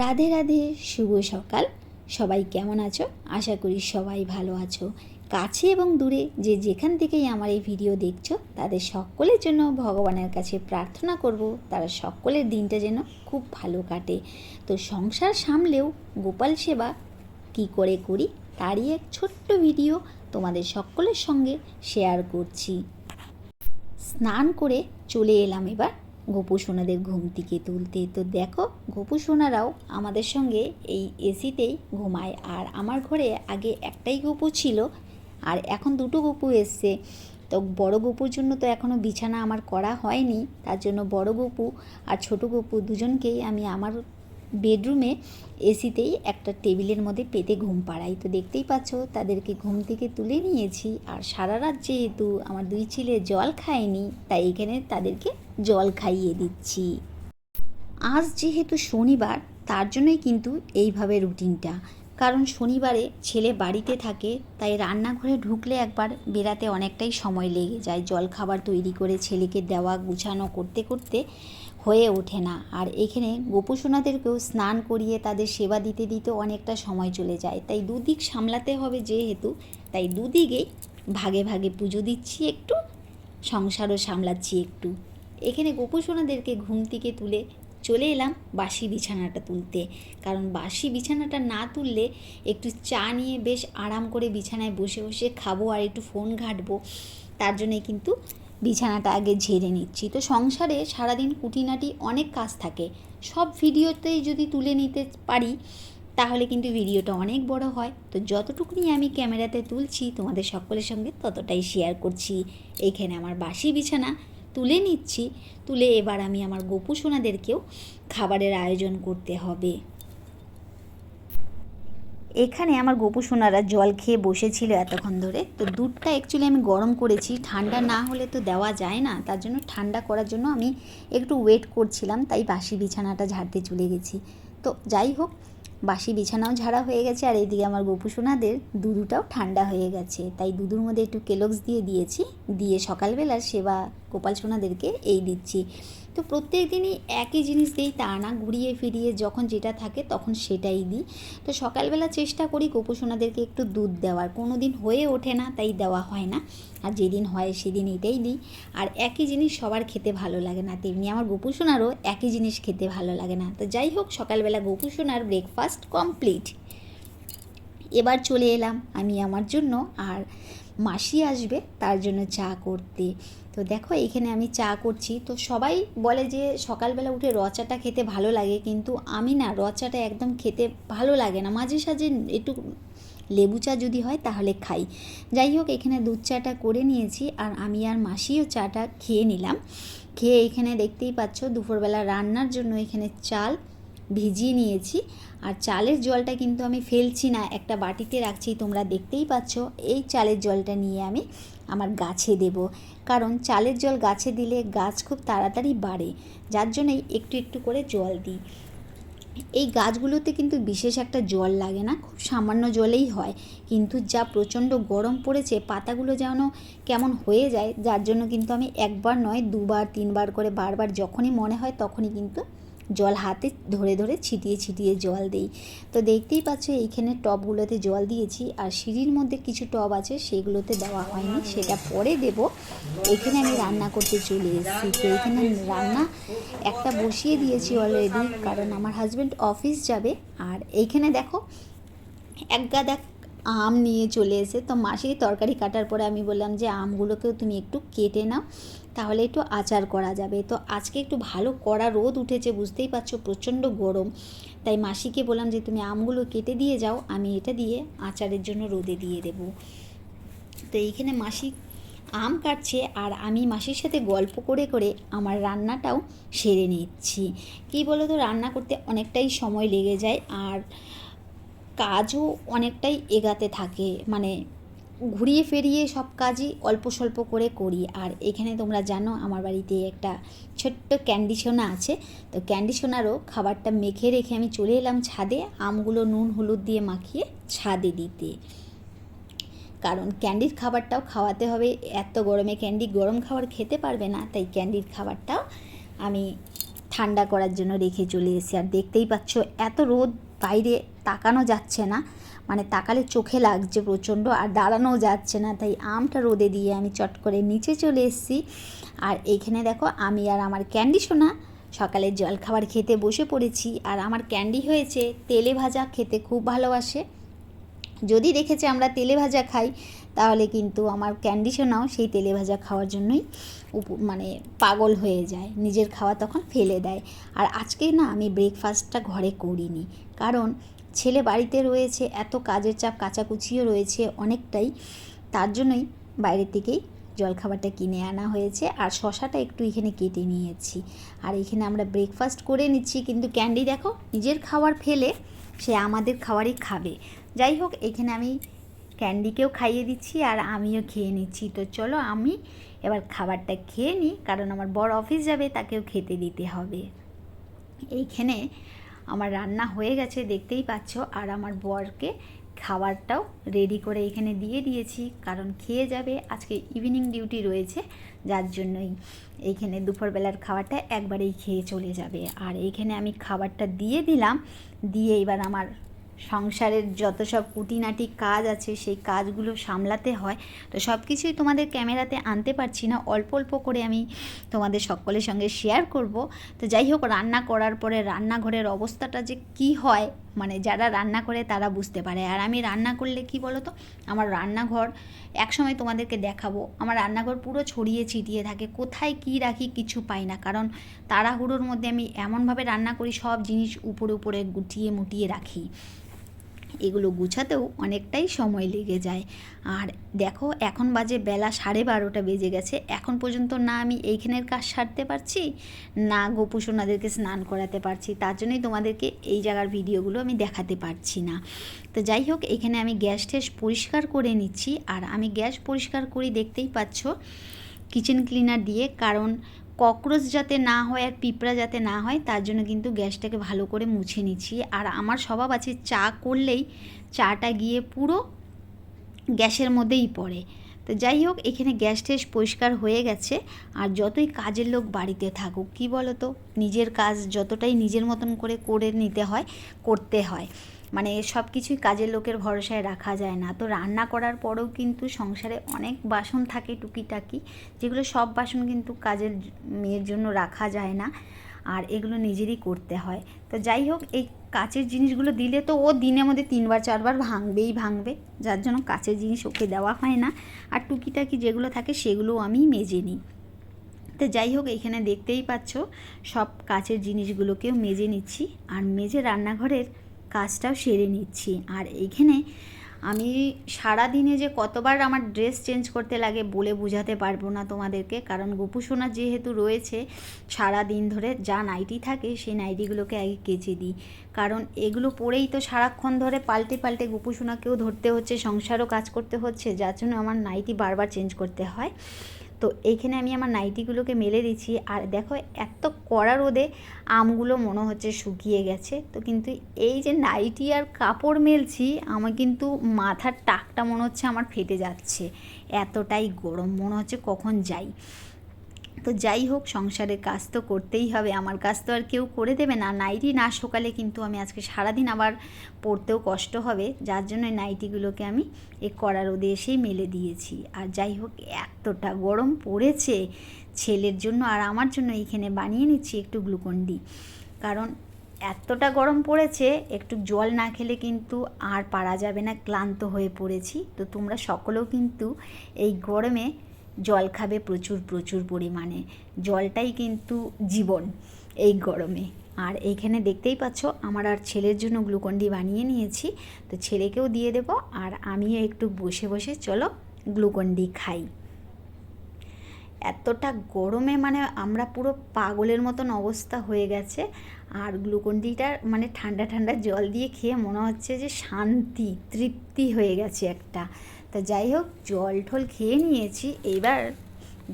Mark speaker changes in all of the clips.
Speaker 1: রাধে রাধে, শুভ সকাল। সবাই কেমন আছো? আশা করি সবাই ভালো আছো। কাছে এবং দূরে যে যেখান থেকেই আমার এই ভিডিও দেখছ, তাদের সকলের জন্য ভগবানের কাছে প্রার্থনা করব, তারা সকলের দিনটা যেন খুব ভালো কাটে। তো সংসার সামলেও গোপাল সেবা কি করে করি, তারই এক ছোট্ট ভিডিও তোমাদের সকলের সঙ্গে শেয়ার করছি। স্নান করে চলে এলাম এবার। গোপু সোনাদের ঘুম থেকে তুলতে। তো দেখো, গোপু সোনারাও আমাদের সঙ্গে এই এসিতেই ঘুমায়। আর আমার ঘরে আগে একটাই গোপু ছিল, আর এখন দুটো গোপু এসছে। তো বড় গোপুর জন্য তো এখনও বিছানা আমার করা হয়নি, তার জন্য বড় গোপু আর ছোট গোপু দুজনকেই আমি আমার বেডরুমে এসিতেই একটা টেবিলের মধ্যে পেতে ঘুম পাড়াই। তো দেখতেই পাচ্ছ, তাদেরকে ঘুম থেকে তুলে নিয়েছি। আর সারা রাত যেহেতু আমার দুই ছেলে জল খায়নি, তাই এখানে তাদেরকে জল খাইয়ে দিচ্ছি। আজ যেহেতু শনিবার, তার জন্যই কিন্তু এইভাবে রুটিনটা। কারণ শনিবারে ছেলে বাড়িতে থাকে, তাই রান্নাঘরে ঢুকলে একবার বেরাতে অনেকটাই সময় লেগে যায়। জল খাবার তৈরি করে ছেলেকে দেওয়া, গুছানো করতে করতে হয়ে ওঠে না। আর এখানে গোপুসোনাদেরকেও স্নান করিয়ে তাদের সেবা দিতে দিতে অনেকটা সময় চলে যায়। তাই দুদিক সামলাতে হবে যেহেতু, তাই দুদিকেই ভাগে ভাগে পুজো দিচ্ছি একটু, সংসারও সামলাচ্ছি একটু। এখানে গোপুসোনাদেরকে ঘুম থেকে তুলে চলে এলাম বাসি বিছানাটা তুলতে। কারণ বাসি বিছানাটা না তুললে একটু চা নিয়ে বেশ আরাম করে বিছানায় বসে বসে খাব আর একটু ফোন ঘাঁটবো। তার জন্যে কিন্তু বিছানাটা আগে ঝেড়ে নিচ্ছি। তো সংসারে সারাদিন কুটিনাটি অনেক কাজ থাকে। সব ভিডিওতেই যদি তুলে নিতে পারি, তাহলে কিন্তু ভিডিওটা অনেক বড় হয়। তো যতটুকুনি আমি ক্যামেরাতে তুলছি, তোমাদের সকলের সঙ্গে ততটাই শেয়ার করছি। এইখানে আমার বাসি বিছানা, তুলে নিচ্ছি। তুলে এবার আমি আমার গোপু সোনাদেরকেও খাবারের আয়োজন করতে হবে। এখানে আমার গোপু সোনারা জল খেয়ে বসেছিল এতক্ষণ ধরে। তো দুধটা অ্যাকচুয়ালি আমি গরম করেছি। ঠান্ডা না হলে তো দেওয়া যায় না। তার জন্য ঠান্ডা করার জন্য আমি একটু ওয়েট করছিলাম। তাই বাসি বিছানাটা ঝাড়তে চলে গেছি। তো যাই হোক বাসি বিছানাও ঝাড়া হয়ে গেছে আর এদিকে আমার গোপু সোনাদের দুধুটাও ঠান্ডা হয়ে গেছে। তাই দুধুর মধ্যে একটু কেলক্স দিয়ে দিয়েছি। দিয়ে সকালবেলার সেবা গোপাল সোনাদেরকে এই দিচ্ছি। তো প্রত্যেক দিনই একই জিনিস দিই, তা না ঘুরিয়ে ফিরিয়ে যখন যেটা থাকে তখন সেটাই দিই। তো সকালবেলা চেষ্টা করি গোপুসোনাদেরকে একটু দুধ দেওয়ার। কোনো দিন হয়ে ওঠে না, তাই দেওয়া হয় না। আর যেদিন হয় সেদিন এটাই দিই। আর একই জিনিস সবার খেতে ভালো লাগে না। তেমনি আমার গোপুসোনারও একই জিনিস খেতে ভালো লাগে না। তো যাই হোক, সকালবেলা গোপুসোনার ব্রেকফাস্ট কমপ্লিট এবার চলে এলাম আমি আমার জন্য, আর মাসি আসবে তার জন্য চা করতে। তো দেখো এখানে আমি চা করছি। তো সবাই বলে যে সকালবেলা উঠে র চাটা খেতে ভালো লাগে, কিন্তু আমি না র চাটা একদম খেতে ভালো লাগে না। মাঝে সাঝে একটু লেবু চা যদি হয় তাহলে খাই। যাই হোক, এখানে দুধ চাটা করে নিয়েছি, আর আমি আর মাসিও চাটা খেয়ে নিলাম। খেয়ে এখানে দেখতেই পাচ্ছ দুপুরবেলা রান্নার জন্য এখানে চাল ভিজিয়ে নিয়েছি। আর চালের জলটা কিন্তু আমি ফেলছি না, একটা বাটিতে রাখছি, তোমরা দেখতেই পাচ্ছ। এই চালের জলটা নিয়ে আমি আমার গাছে দেব। কারণ চালের জল গাছে দিলে গাছ খুব তাড়াতাড়ি বাড়ে, যার জন্যই একটু একটু করে জল দিই। এই গাছগুলোতে কিন্তু বিশেষ একটা জল লাগে না, খুব সামান্য জলেই হয়। কিন্তু যা প্রচণ্ড গরম পড়েছে, পাতাগুলো যেন কেমন হয়ে যায়, যার জন্য কিন্তু আমি একবার নয়, দুবার, তিনবার করে, বারবার যখনই মনে হয় তখনই কিন্তু জল হাতে ধরে ধরে ছিটিয়ে ছিটিয়ে জল দেই। তো দেখতেই পাচ্ছ, এইখানে টবগুলোতে জল দিয়েছি আর সিঁড়ির মধ্যে কিছু টব আছে, সেগুলোতে দেওয়া হয়নি, সেটা পরে দেব। এখানে আমি রান্না করতে চলে এসেছি। তো এখানে রান্না একটা বসিয়ে দিয়েছি অলরেডি কারণ আমার হাজব্যান্ড অফিস যাবে। আর এইখানে দেখো, এক গাদা আম নিয়ে চলে এসে তো মাসি তরকারি কাটার পরে আমি বললাম যে, আমগুলোকেও তুমি একটু কেটে নাও, তাহলে একটু আচার করা যাবে। তো আজকে একটু ভালো কড়া রোদ উঠেছে, বুঝতেই পারছ প্রচণ্ড গরম। তাই মাসিকে বললাম যে, তুমি আমগুলো কেটে দিয়ে যাও, আমি এটা দিয়ে আচারের জন্য রোদে দিয়ে দেব। তো এইখানে মাসি আম কাটছে আর আমি মাসির সাথে গল্প করে করে আমার রান্নাটাও সেরে নিচ্ছি। কী বলো তো রান্না করতে অনেকটাই সময় লেগে যায় আর কাজও অনেকটাই এগাতে থাকে। মানে ঘুরিয়ে ফিরিয়ে সব কাজই অল্প স্বল্প করে করি। আর এখানে তোমরা জানো, আমার বাড়িতে একটা ছোট্ট ক্যান্ডি সোনা আছে। তো ক্যান্ডি সোনারও খাবারটা মেখে রেখে আমি চলে এলাম ছাদে, আমগুলো নুন, হলুদ দিয়ে মাখিয়ে ছাদে দিতে। কারণ ক্যান্ডির খাবারটাও খাওয়াতে হবে। এত গরমে ক্যান্ডি গরম খাবার খেতে পারবে না, তাই ক্যান্ডির খাবারটাও আমি ঠান্ডা করার জন্য রেখে চলে এসেছি। আর দেখতেই পাচ্ছ, এত রোদ বাইরে তাকানো যাচ্ছে না। মানে তাকালে চোখে লাগছে প্রচণ্ড আর দাঁড়ানোও যাচ্ছে না। তাই আমটা রোদে দিয়ে আমি চট করে নিচে চলে এসেছি। আর এইখানে দেখো আমি আর আমার ক্যান্ডি সোনা সকালে জলখাবার খেতে বসে পড়েছি। আর আমার ক্যান্ডি হয়েছে তেলে ভাজা, খেতে খুব ভালোবাসে। যদি দেখেছে আমরা তেলে ভাজা খাই, তাহলে কিন্তু আমার ক্যান্ডি সোনাও সেই তেলে ভাজা খাওয়ার জন্যই মানে পাগল হয়ে যায়। নিজের খাওয়া তখন ফেলে দেয়। আর আজকে না আমি ব্রেকফাস্টটা ঘরে করিনি। কারণ ছেলে বাড়িতে রয়েছে, এত কাজের চাপ, কাচাকুচিও রয়েছে অনেকটাই। তার জন্যই বাইরে থেকেই জলখাবারটা কিনে আনা হয়েছে আর শশাটা একটু এখানে কেটে নিয়েছি। আর এখানে আমরা ব্রেকফাস্ট করে নিচ্ছি, কিন্তু ক্যান্ডি দেখো, নিজের খাবার ফেলে সে আমাদের খাবারই খাবে। যাই হোক, এখানে আমি ক্যান্ডিকেও খাইয়ে দিচ্ছি আর আমিও খেয়ে নিচ্ছি। তো চলো আমি এবার খাবারটা খেয়ে নিই, কারণ আমার বড় অফিস যাবে, তাকেও খেতে দিতে হবে। এইখানে আমার রান্না হয়ে গেছে, দেখতেই পাচ্ছ। আর আমার বরকে খাবারটাও রেডি করে এখানে দিয়ে দিয়েছি, কারণ খেয়ে যাবে। আজকে ইভিনিং ডিউটি রয়েছে, যার জন্যই এইখানে দুপুরবেলার খাবারটা একবারেই খেয়ে চলে যাবে। আর এইখানে আমি খাবারটা দিয়ে দিলাম, দিয়ে এবার আমার সংসারের যত সব কুটিনাটি কাজ আছে, সেই কাজগুলো সামলাতে হয়। তো সব কিছুই তোমাদের ক্যামেরাতে আনতে পারছি না। অল্প অল্প করে আমি তোমাদের সকলের সঙ্গে শেয়ার করব। তো যাই হোক, রান্না করার পরে রান্নাঘরের অবস্থাটা যে কি হয় মানে যারা রান্না করে তারা বুঝতে পারে। আর আমি রান্না করলে কি বলো তো আমার রান্নাঘর একসময় তোমাদেরকে দেখাবো। আমার রান্নাঘর পুরো ছড়িয়ে ছিটিয়ে থাকে। কোথায় কি রাখি কিছু পাই না। কারণ তাড়াহুড়োর মধ্যে আমি এমনভাবে রান্না করি, সব জিনিস উপরে উপরে গুটিয়ে মুটিয়ে রাখি। এগুলো গুছাতেও অনেকটাই সময় লেগে যায়। আর দেখো, এখন বাজে বেলা সাড়ে বারোটা বেজে গেছে। এখন পর্যন্ত না আমি এইখানের কাজ সারতে পারছি, না গোপুসোনাদেরকে স্নান করাতে পারছি। তার জন্যই তোমাদেরকে এই জায়গার ভিডিওগুলো আমি দেখাতে পারছি না। তো যাই হোক, এখানে আমি গ্যাস ট্যাস পরিষ্কার করে নিচ্ছি। আর আমি গ্যাস পরিষ্কার করি দেখতেই পাচ্ছ কিচেন ক্লিনার দিয়ে। কারণ ককরোচ যাতে না হয় আর পিঁপড়া যাতে না হয়, তার জন্য কিন্তু গ্যাসটাকে ভালো করে মুছে নিচ্ছি। আর আমার স্বভাব আছে, চা করলেই চাটা গিয়ে পুরো গ্যাসের মধ্যেই পড়ে। তো যাই হোক, এখানে গ্যাস ট্যাস পরিষ্কার হয়ে গেছে। আর যতই কাজের লোক বাড়িতে থাকুক, কি বলো তো নিজের কাজ যতটাই নিজের মতন করে করে নিতে হয়, করতে হয়। মানে সব কিছুই কাজের লোকের ভরসায় রাখা যায় না। তো রান্না করার পরেও কিন্তু সংসারে অনেক বাসন থাকে টুকিটাকি, যেগুলো সব বাসন কিন্তু কাজের মেয়ের জন্য রাখা যায় না, আর এগুলো নিজেরই করতে হয়। তো যাই হোক, এই কাচের জিনিসগুলো দিলে তো ও দিনের মধ্যে তিনবার, চারবার ভাঙবেই ভাঙবে, যার জন্য কাচের জিনিস ওকে দেওয়া হয় না। আর টুকিটাকি যেগুলো থাকে সেগুলো আমি মেজে নিই। তো যাই হোক, এখানে দেখতেই পাচ্ছ, সব কাচের জিনিসগুলোকেও মেজে নিচ্ছি। আর মেজে রান্নাঘরের কাজটাও সেরে নিচ্ছি। আর এইখানে আমি সারা দিনে যে কতবার আমার ড্রেস চেঞ্জ করতে লাগে বলে বোঝাতে পারব না তোমাদেরকে। কারণ গোপুসোনা যেহেতু রয়েছে সারা দিন ধরে যা নাইটি থাকে সেই নাইটিগুলোকে আগে কেচে দিই। কারণ এগুলো পরেই তো সারাক্ষণ ধরে পাল্টে পাল্টে গোপুসোনাকেও ধরতে হচ্ছে, সংসারও কাজ করতে হচ্ছে, যার জন্য আমার নাইটি বারবার চেঞ্জ করতে হয়। তো এইখানে আমি আমার নাইটিগুলোকে মেলে দিচ্ছি। আর দেখো এত কড়া রোদে আমগুলো মনে হচ্ছে শুকিয়ে গেছে। তো কিন্তু এই যে নাইটি আর কাপড় মেলছি, আমার কিন্তু মাথার টাকটা মনে হচ্ছে আমার ফেটে যাচ্ছে। এতটাই গরম, মনে হচ্ছে কখন যাই। তো যাই হোক, সংসারের কাজ তো করতেই হবে। আমার কাজ তো আর কেউ করে দেবে না। নাইটি না সকালে কিন্তু আমি আজকে সারাদিন আবার পড়তেও কষ্ট হবে। যার জন্য নাইটিগুলোকে আমি এ কড়া রোদে এসেই মেলে দিয়েছি। আর যাই হোক, এতটা গরম পড়েছে ছেলের জন্য আর আমার জন্য এইখানে বানিয়ে নিচ্ছি একটু গ্লুকন ডি। কারণ এতটা গরম পড়েছে, একটু জল না খেলে কিন্তু আর পারা যাবে না, ক্লান্ত হয়ে পড়েছি। তো তোমরা সকলেও কিন্তু এই গরমে জল খাবে প্রচুর প্রচুর পরিমাণে। জলটাই কিন্তু জীবন এই গরমে। আর এইখানে দেখতেই পাচ্ছ, আমার আর ছেলের জন্য গ্লুকন্ডি বানিয়ে নিয়েছি। তো ছেলেকেও দিয়ে দেব, আর আমিও একটু বসে বসে চলো গ্লুকন্ডি খাই। এতটা গরমে মানে আমরা পুরো পাগলের মতন অবস্থা হয়ে গেছে। আর গ্লুকন্ডিটার মানে ঠান্ডা ঠান্ডা জল দিয়ে খেয়ে মনে হচ্ছে যে শান্তি, তৃপ্তি হয়ে গেছে একটা। তা যাই হোক জল ঠল খেয়ে নিয়েছি। এবার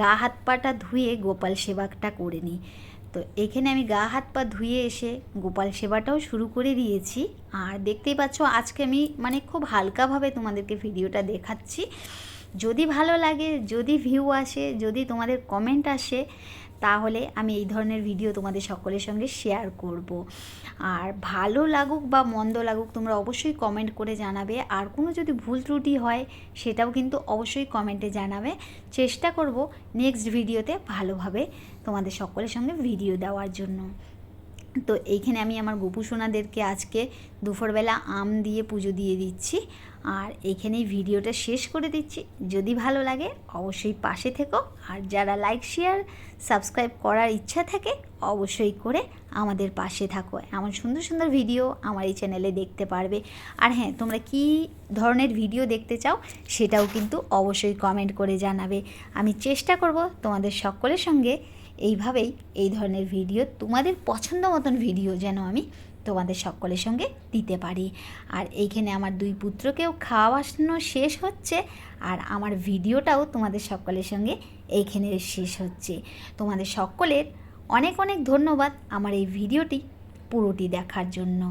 Speaker 1: গা হাত পাটা ধুয়ে গোপাল সেবাটা করে নিই। তো এখানে আমি গা হাত পা ধুয়ে এসে গোপাল সেবাটাও শুরু করে দিয়েছি। আর দেখতেই পাচ্ছ, আজকে আমি মানে খুব হালকাভাবে তোমাদেরকে ভিডিওটা দেখাচ্ছি। যদি ভালো লাগে, যদি ভিউ আসে, যদি তোমাদের কমেন্ট আসে তাহলে আমি এই ধরনের ভিডিও তোমাদের সকলের সঙ্গে শেয়ার করব। আর ভালো লাগুক বা মন্দ লাগুক, তোমরা অবশ্যই কমেন্ট করে জানাবে। আর কোনো যদি ভুল ত্রুটি হয়, সেটাও কিন্তু অবশ্যই কমেন্টে জানাবে। চেষ্টা করব নেক্সট ভিডিওতে ভালোভাবে তোমাদের সকলের সঙ্গে ভিডিও দেওয়ার জন্য। তো এইখানে আমি আমার গোপু সোনাদেরকে আজকে দুপুরবেলা আম দিয়ে পুজো দিয়ে দিচ্ছি। আর এখানেই ভিডিওটা শেষ করে দিচ্ছি। যদি ভালো লাগে, অবশ্যই পাশে থেকো। আর যারা লাইক শেয়ার সাবস্ক্রাইব করার ইচ্ছা থাকে, অবশ্যই করে আমাদের পাশে থাকো। এমন সুন্দর সুন্দর ভিডিও আমার এই চ্যানেলে দেখতে পারবে। আর হ্যাঁ তোমরা কি ধরনের ভিডিও দেখতে চাও, সেটাও কিন্তু অবশ্যই কমেন্ট করে জানাবে। আমি চেষ্টা করব তোমাদের সকলের সঙ্গে এইভাবেই এই ধরনের ভিডিও, তোমাদের পছন্দ মতন ভিডিও যেন আমি তোমাদের সকলের সঙ্গে দিতে পারি। আর এইখানে আমার দুই পুত্রকেও খাওয়ানো শেষ হচ্ছে আর আমার ভিডিওটাও তোমাদের সকলের সঙ্গে এইখানে শেষ হচ্ছে। তোমাদের সকলের অনেক অনেক ধন্যবাদ আমার এই ভিডিওটি পুরোটি দেখার জন্য।